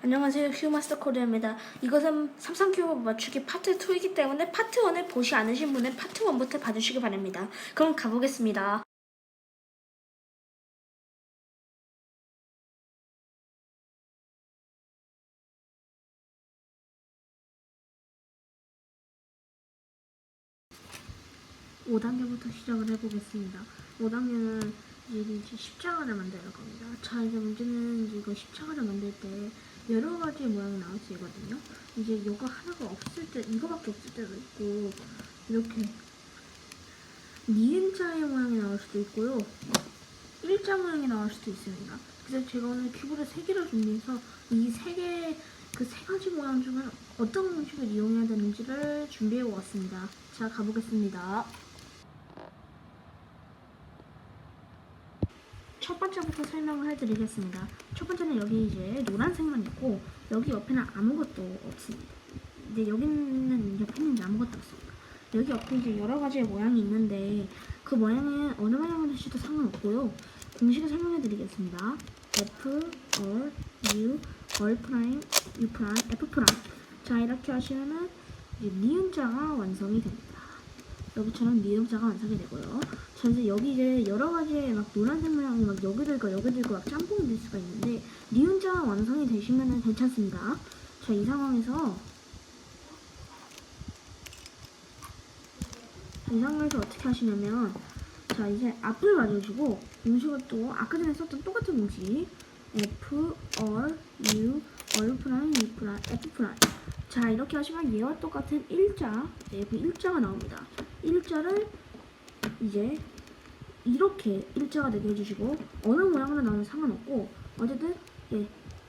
안녕하세요. 휴마스터 코리아입니다. 이것은 삼성큐브 맞추기 파트 2이기 때문에 파트 1을 보시 않으신 분은 파트 1부터 봐주시기 바랍니다. 그럼 가보겠습니다. 오단계부터 시작을 해보겠습니다. 5단계는 이제, 십자가를 만들 겁니다. 자, 이제 문제는 이거 십자가를 만들 때 여러 가지 모양이 나올 수 있거든요. 이제 이거 하나가 없을 때, 이거밖에 없을 때도 있고, 이렇게 니은자의 모양이 나올 수도 있고요. 일자 모양이 나올 수도 있습니다. 그래서 제가 오늘 큐브를 세 개를 준비해서 이세 개, 그세 가지 모양 중에 어떤 방식을 이용해야 되는지를 준비해 왔습니다. 자, 가보겠습니다. 첫 번째부터 설명을 해드리겠습니다. 첫 번째는 여기 이제 노란색만 있고 여기 옆에는 아무것도 없습니다. 근데 여기는 옆에는 아무것도 없습니다. 여기 옆에 이제 여러 가지의 모양이 있는데 그 모양은 어느 모양을 하셔도 상관없고요. 공식을 설명해드리겠습니다. F, R, U, R 프라임, U 프라임, F 프라임. 자 이렇게 하시면은 이제 니은자가 완성이 됩니다. 여기처럼 니은자가 완성이 되고요. 자 이제 여기 이제 여러 가지의 막 노란색 모양이 막 여기도 있고 여기도 있고 막 짬뽕이 될 수가 있는데 니은자 완성이 되시면은 괜찮습니다. 자 이 상황에서 이 상황에서 어떻게 하시냐면 자 이제 앞을 가져주시고 공식을 또 아까 전에 썼던 똑같은 공식 F, R, U, R 프라임, U 프라임, F 프라임 자 이렇게 하시면 얘와 똑같은 일자 F 일자가 나옵니다. 일자를 이제 이렇게 일자가 되게 해주시고 어느 모양으로 나오면 상관없고 어쨌든 예,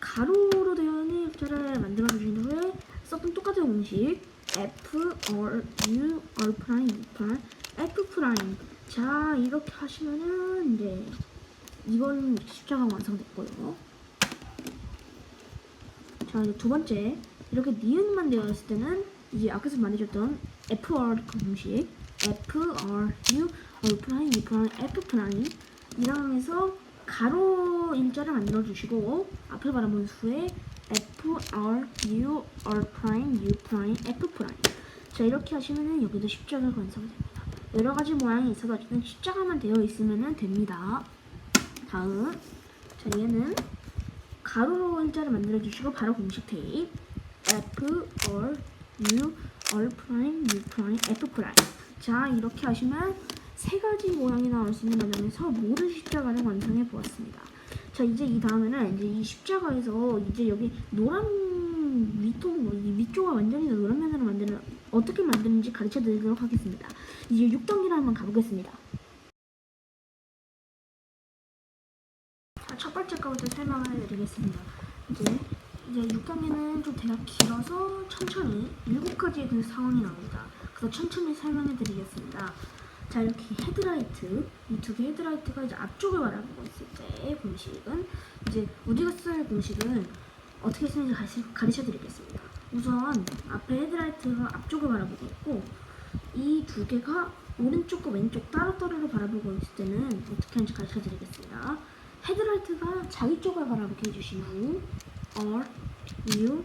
가로로 되어 있는 일자를 만들어 주신 후에 썼던 똑같은 공식 F, R, U, R 프라임, 프라임, F 프라임. 자 이렇게 하시면은 이제 이건 십자가 완성됐고요. 자 이제 두 번째 이렇게 니은만 되어 있을 때는 이제 아까서 만드셨던 FR 공식 F, R, U, R 프라임, U 프라임, F 프라임 이 상황에서 가로 일자를 만들어 주시고 앞을 바라본 후에 F, R, U, R 프라임, U 프라임, F 프라임 자 이렇게 하시면은 여기도 십자가가 완성이 됩니다. 여러 가지 모양이 있어서 어쨌든 십자가만 되어 있으면 됩니다. 다음 자 얘는 가로로 일자를 만들어 주시고 바로 공식 테이프 F, R, U, R 프라임, U 프라임, F 프라임 자 이렇게 하시면 세 가지 모양이 나올 수 있는 과정에서 모든 십자가를 완성해 보았습니다. 자 이제 이 다음에는 이제 이 십자가에서 이제 여기 노란 위통 이 위쪽을 완전히 노란 면으로 만드는 어떻게 만드는지 가르쳐 드리도록 하겠습니다. 이제 6단계로 한번 가보겠습니다. 자, 첫 번째 거부터 설명을 해드리겠습니다. 이제 이제 6단계는 좀 대략 길어서 천천히 7가지의 그 상황이 나옵니다. 그래서 천천히 설명해 드리겠습니다. 자 이렇게 헤드라이트 이 두 개 헤드라이트가 이제 앞쪽을 바라보고 있을 때 공식은 이제 우리가 쓸 공식은 어떻게 쓰는지 가르쳐, 가르쳐 드리겠습니다. 우선 앞에 헤드라이트가 앞쪽을 바라보고 있고 이 두 개가 오른쪽과 왼쪽 따로따로 바라보고 있을 때는 어떻게 하는지 가르쳐 드리겠습니다. 헤드라이트가 자기 쪽을 바라보게 해주신 후 R, U,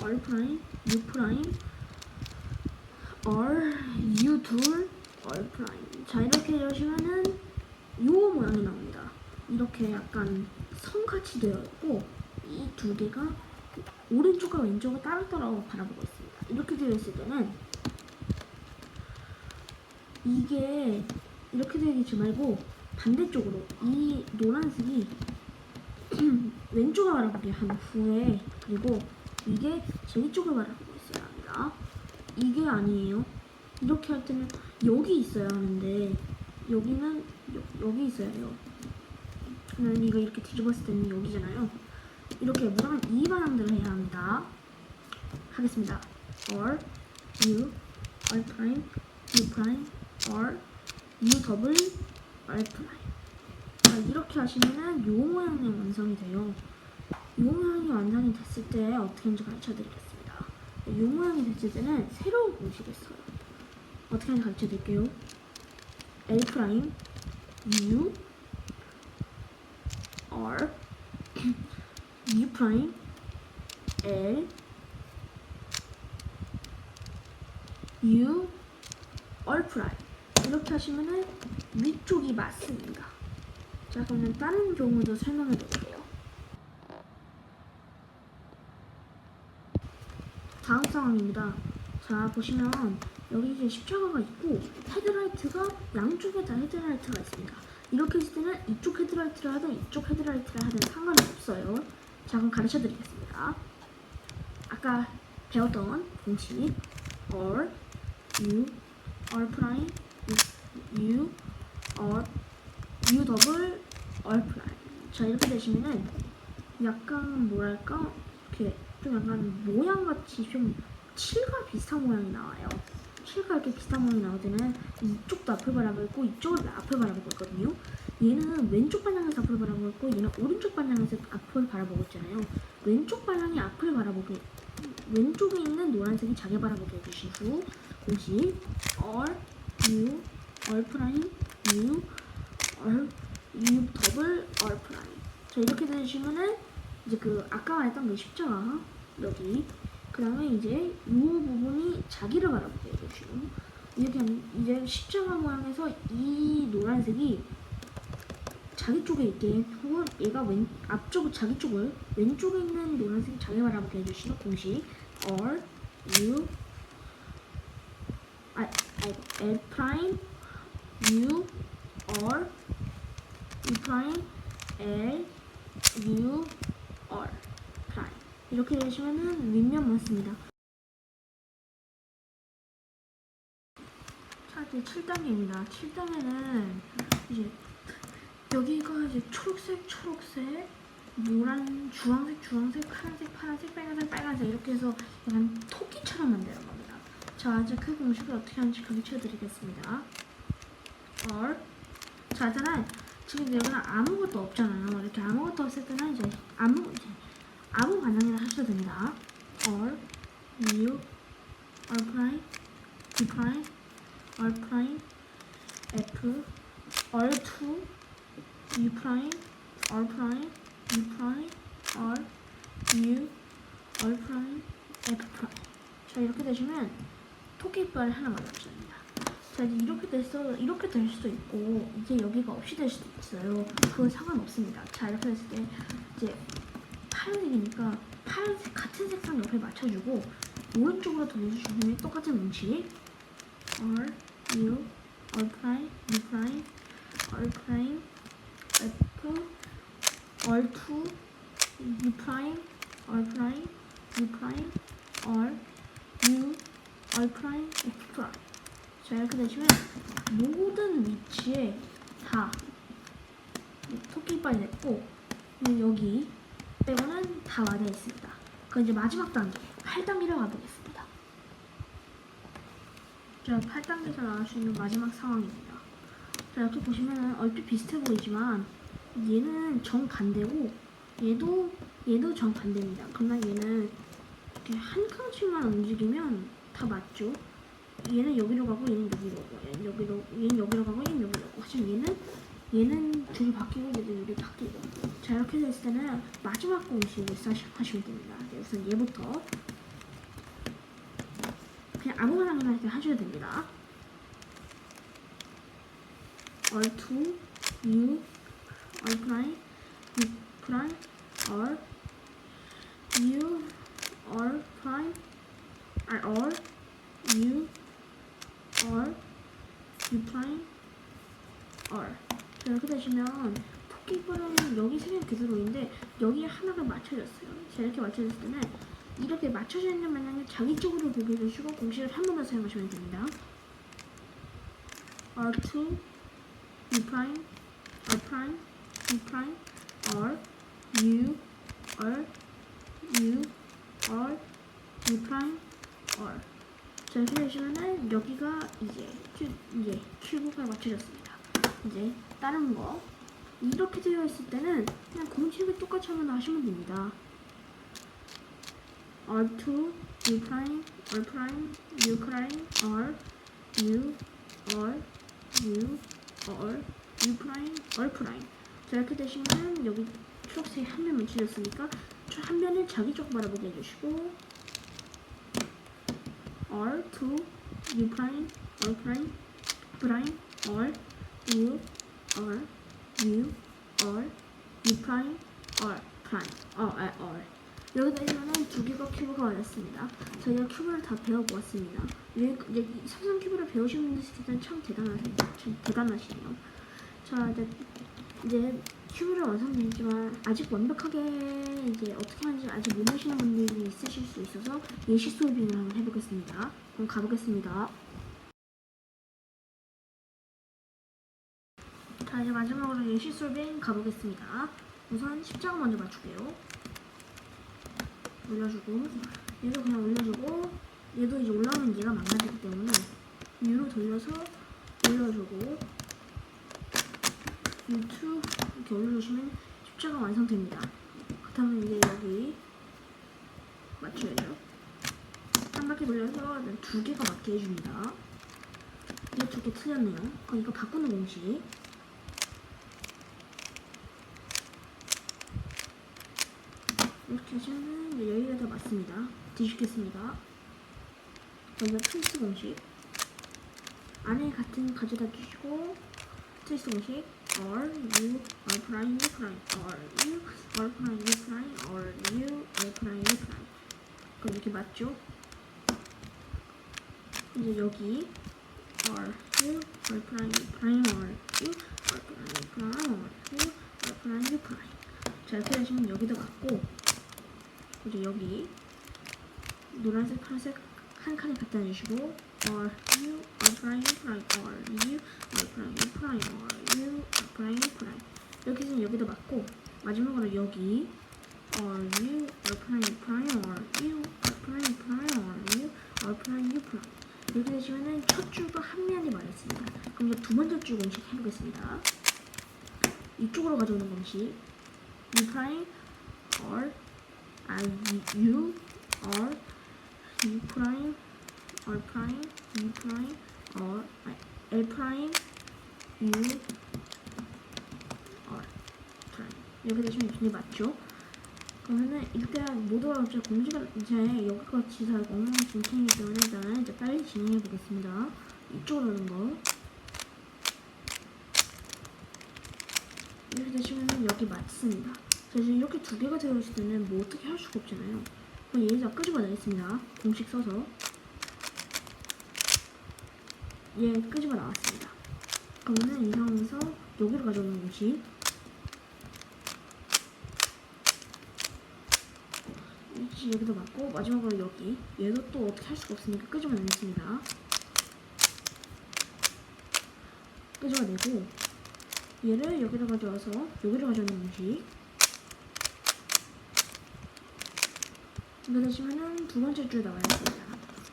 R 프라임, U 프라임, R, U 둘, R 프라임. 자 이렇게 해주시면은 요 모양이 나옵니다. 이렇게 약간 선같이 되어 있고 이 두 개가 오른쪽과 왼쪽을 따로따로 바라보고 있습니다. 이렇게 되어 있을 때는 이게 이렇게 되어 있지 말고 반대쪽으로 이 노란색이 왼쪽을 바라보게 한 후에 그리고 이게 제 쪽을 바라보고 있어야 합니다. 이게 아니에요. 이렇게 할 때는 여기 있어야 하는데 여기는 여, 기 있어야. 그러면 이거 이렇게 뒤집었을 때는 여기잖아요. 이렇게 무조건 이 방향대로 해야 합니다. 하겠습니다. R, U, R 프라임, U 프라임, R, U 더블, R 프라임. 자, 이렇게 하시면은 요 모양이 완성이 돼요. 요 모양이 완성이 됐을 때 어떻게 하는지 가르쳐 드리겠습니다. 요 모양이 됐을 때는 새로운 공식을 써요. 어떻게 하는지 가르쳐 드릴게요. L 프라임, U, R, U L U 얼 프라임 이렇게 하시면은 위쪽이 맞습니다. 자 그러면 다른 경우도 설명해 볼게요. 다음 상황입니다. 자 보시면 여기 이제 십자가가 있고 헤드라이트가 양쪽에 다 헤드라이트가 있습니다. 이렇게 했을 때는 이쪽 헤드라이트를 하든 이쪽 헤드라이트를 하든 상관이 없어요. 자 그럼 가르쳐 드리겠습니다. 아까 배웠던 공식 or u or prime u or u 더블 or prime 자 이렇게 되시면은 약간 뭐랄까 이렇게 좀 약간 모양같이 좀 칠과 비슷한 모양이 나와요. 칠과 이렇게 비슷한 모양이 때는 이쪽도 앞을 바라보고 있고 이쪽을 앞을 바라보고 있거든요. 얘는 왼쪽 방향에서 앞을 바라보고 있고 얘는 오른쪽 방향에서 앞을 바라보고 있잖아요. 왼쪽 방향이 앞을 바라보고 왼쪽에 있는 노란색이 자기 바라보게 해주신 후 공식 or u or prime u or u 더블 or prime 자 이렇게 되시면은 이제 그 아까 말했던 그 십자가 여기. 그 다음에 이제 이 부분이 자기를 바라보게 해주시고 이렇게 이제 십자가 모양에서 이 노란색이 자기 쪽에 있게 혹은 얘가 왼 앞쪽 자기 쪽을 왼쪽에 있는 노란색이 자기 바라보게 해주시는 공식 or u 아, 아 L 프라임 u or u 프라임 L u 이렇게 되시면은 윗면 맞습니다. 자 이제 7단계입니다. 7단계는 이제 여기가 이제 초록색 초록색 노란 주황색 주황색 파란색 파란색 빨간색 빨간색 이렇게 해서 약간 토끼처럼 만드는 겁니다. 자 이제 그 공식을 어떻게 하는지 가르쳐 드리겠습니다. or 자 일단은 지금 여기는 아무것도 없잖아요. 이렇게 아무것도 없을 때는 이제 아무 이제 아무 반응이나 하셔도 됩니다. or u or prime d prime or prime f or 2 u prime r prime u prime r u r prime f prime 자 이렇게 되시면 토끼발 하나 만들어집니다. 자 이제 이렇게 돼서 이렇게 될 수도 있고 이제 여기가 없이 될 수도 있어요. 그건 상관없습니다. 자 이렇게 됐을 때 이제 파란색이니까 파란색 같은 색상 옆에 맞춰주고 오른쪽으로 돌려주시면 똑같은 공식 R U R 프라임 U 프라임 R 프라임 F R2 U 프라임 R 프라임 U 프라임 R U R 프라임 F 프라임 자 이렇게 되시면 모든 위치에 다 토끼빨이 됐고 여기 빼고는 다 와닿아 있습니다. 그럼 이제 마지막 단계 8단계로 가보겠습니다. 자 8단계에서 나올 수 있는 마지막 상황입니다. 자 이렇게 보시면은 얼핏 비슷해 보이지만 얘는 정반대고 얘도 얘도 정반대입니다. 그러나 얘는 이렇게 한 칸씩만 움직이면 다 맞죠. 얘는 여기로 가고 얘는 여기로 가고 얘는 여기로 얘는 여기로 가고 얘는 여기로 가고 하지만 얘는 얘는 줄이 바뀌고 얘도 줄이 바뀌고 자 이렇게 됐을 때는 마지막 공식을 시작하시면 됩니다. 네, 우선 얘부터 그냥 아무거나 그냥 하셔도 됩니다. R2 U R 프라임 R U R 프라임 R R U R U 프라임 R 자, 이렇게 되시면 토끼발은 여기 세 개 그대로인데 여기에 하나가 맞춰졌어요. 자 이렇게 맞춰졌을 때는 이렇게 맞춰져 있는 방향을 자기 쪽으로 보게 해주시고 공식을 한번더 사용하시면 됩니다. R2 U 프라임 R 프라임 U 프라임 R U R U R 프라임 R 자 이렇게 되시면은 여기가 이제 큐 이제 큐브가 맞춰졌습니다. 이제 다른 거 이렇게 되어 있을 때는 그냥 공식을 똑같이 한번 하시면 됩니다. R2, U 프라임, R 프라임, U 프라임, R, U, R, U, R, U 프라임, R. 자 이렇게 되시면 여기 초록색 한면 묻혀졌으니까 한 면을 자기 쪽 바라보게 해주시고 R to U prime R prime prime R U R U R U prime R prime 어, 아, R 여기다 있으면은 두 개가 큐브가 완성습니다. 저희가 큐브를 다 배워보았습니다. 삼성 큐브를 배우신 분들은 참 대단하세요. 참 대단하시네요. 자 이제 이제 큐브를 완성되지만 아직 완벽하게 이제 어떻게 하는지 아직 모르시는 분들이 있으실 수 있어서 예시 솔빙을 한번 해보겠습니다. 그럼 가보겠습니다. 이제 마지막으로 예시 솔빙 가보겠습니다. 우선 십자가 먼저 맞출게요. 올려주고 얘도 그냥 올려주고 얘도 이제 올라오면 얘가 망가지기 때문에 위로 돌려서 올려주고 U2 이렇게 올려주시면 십자가 완성됩니다. 그렇다면 이제 여기 맞춰야죠. 한 바퀴 돌려서 두 개가 맞게 해줍니다. 이게 두 개 틀렸네요. 이거 바꾸는 공식. 이렇게 여기가 다 맞습니다. 뒤집겠습니다. 먼저 트위스트 공식. 안에 같은 가져다 주시고 트위스트 공식 R U R 프라임 U 프라임 R U R 프라임 U 프라임 R U R 프라임 U 프라임 그럼 이렇게 맞죠? 이제 여기 R U R 프라임 U 프라임 R U R 프라임 U 프라임 R U R 프라임 U 프라임 자 이렇게 하시면 여기도 맞고 이제 여기 노란색, 파란색 한 칸에 갖다 주시고 R U R 프라임 U 프라임 R U R 프라임 U 프라임 R U R 프라임 U 프라임 이렇게 해서 여기도 맞고 마지막으로 여기 R U R 프라임 U 프라임 R U R 프라임 U 프라임 R U R 프라임 U 프라임 이렇게 되시면은 첫 줄과 한 면이 맞았습니다. 그럼 이제 두 번째 줄 공식 해보겠습니다. 이쪽으로 가져오는 공식 U 프라임 R I U R U 프라임 R 프라임 U 프라임 R L 프라임 U R 프라임 이렇게 되시면 이게 맞죠? 그러면은 일단 모두가 이제 공지가 이제 여기까지 다 엉망진창이기 때문에 일단 이제 빨리 진행해 보겠습니다. 이쪽으로 오는 거 이렇게 되시면 여기 맞습니다. 자, 이제 이렇게 두 개가 들어있을 때는 뭐 어떻게 할 수가 없잖아요. 그럼 얘를 끄집어내겠습니다. 공식 써서. 얘 끄집어 나왔습니다. 그러면은 이 상황에서 여기로 가져오는 공식. 여기도 맞고 마지막으로 여기 얘도 또 어떻게 할 수가 없으니까 끄집어내겠습니다. 끄집어내고 얘를 여기로 가져와서 여기로 가져오는 공식. 이거 되시면은 두 번째 줄 나와야 됩니다.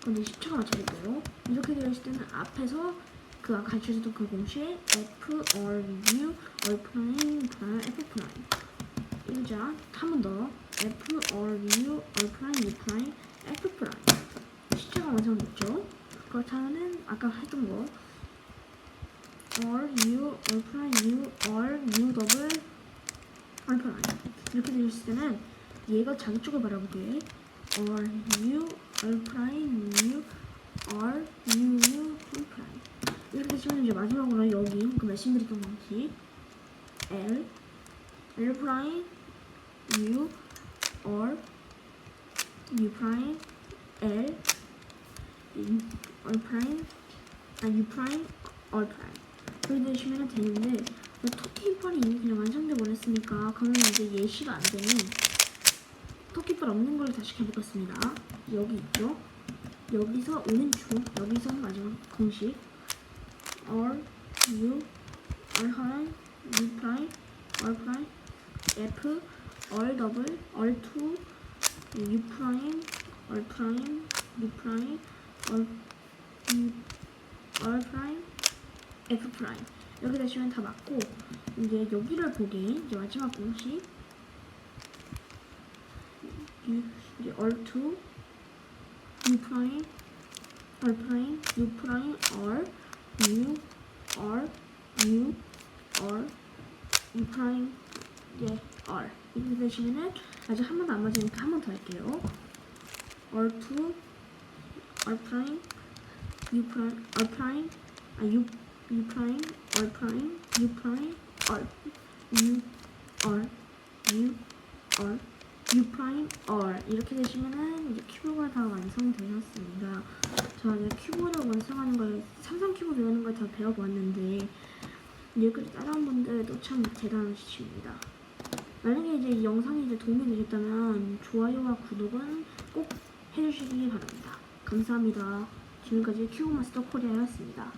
근데 10초가 맞춰볼게요. 이렇게 되어 있을 때는 앞에서 그 아까 가르쳐줬던 그 공식 F, R, U, R 프라임, F 프라임. 이자 한 번 더 F, R, U, R 프라임, U F 프라임. 시체가 완성됐죠? 그렇다면은 아까 했던 거 R, U, R 프라임, U, R, U 더블, R. 이렇게 되어 있을 때는 얘가 자기 쪽을 바라보게 R U R 프라임 U R U U 프라임 이렇게 되시면 이제 마지막으로 여기 그 말씀드렸던 방식 L L 프라임 U R U 프라임 L R 프라임 아 U 프라임 R 프라임 이렇게 되시면 되는데 토끼빨이 이미 그냥 완성돼 버렸으니까 그러면 이제 예시가 안 되는 토끼발 없는 걸로 다시 해보겠습니다. 여기 있죠? 여기서 오른쪽, 여기서 마지막 공식. R, U, R 하나, U 프라임, R 프라임, F, R 더블, R2, U 프라임, R 프라임, U 프라임, R, U, R 프라임, F 프라임 이렇게 되시면 다 맞고 이제 여기를 보게. 이제 마지막 공식 U, 이제 R2, U 프라임, R 프라임, U 프라임, R, U, R, U, R, U 프라임, 예, R 이렇게 되시면은 아직 한 번도 안 맞으니까 한 번 더 할게요. R2 R 프라임 U 프라임 R 프라임 아 U U 프라임 R 프라임 U 프라임 R U R U R U 프라임 R 이렇게 되시면은 이제 큐브가 다 완성되셨습니다. 저 이제 큐브를 완성하는 걸 삼성 큐브 배우는 걸 다 배워봤는데 이렇게 따라한 분들도 참 대단하십니다. 만약에 이제 이 영상이 이제 도움이 되셨다면 좋아요와 구독은 꼭 해주시기 바랍니다. 감사합니다. 지금까지 큐브 마스터 코리아였습니다.